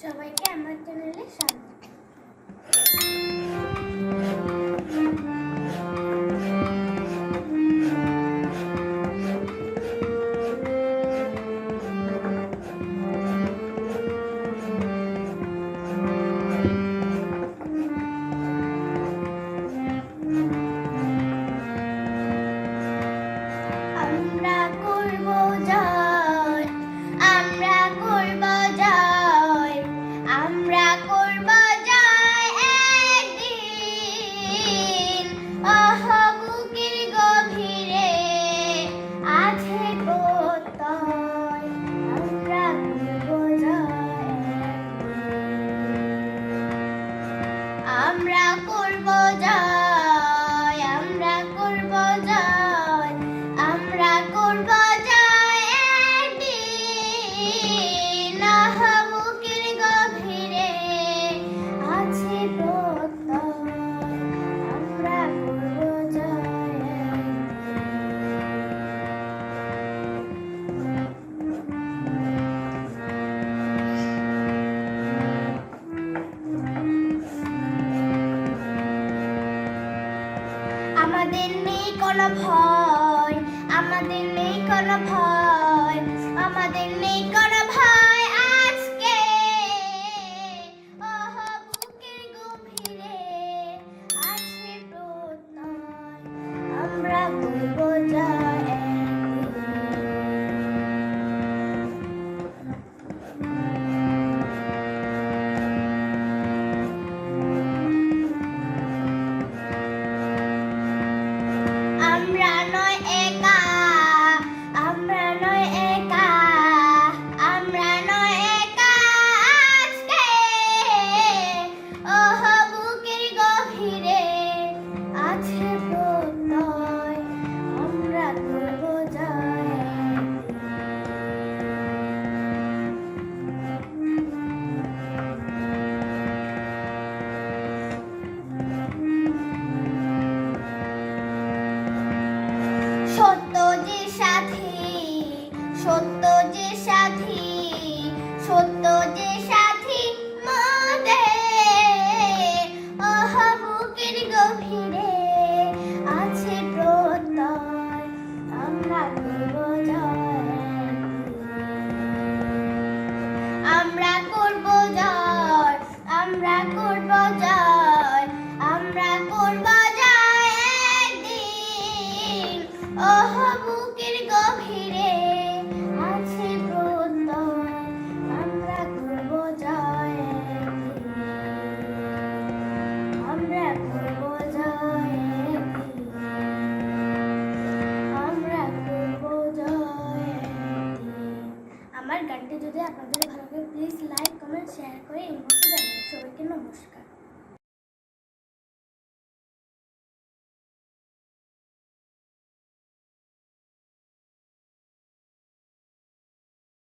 সবাইকে আমার চ্যানেলে স্বাগত। কোনো ভয় আমাদের নেই কোনো ভয়। জয় আমরা করব জয় একদিন? ওহ, বুকের গভীরে আছে প্রত্যয়, আমরা করব জয় আমরা করব জয় আমরা করব জয় আমার গানটি যদি আপনাদের ভালো লাগে প্লিজ লাইক কমেন্ট শেয়ার করে এই মুহূর্তে জানাবেন। সবাইকে নমস্কার।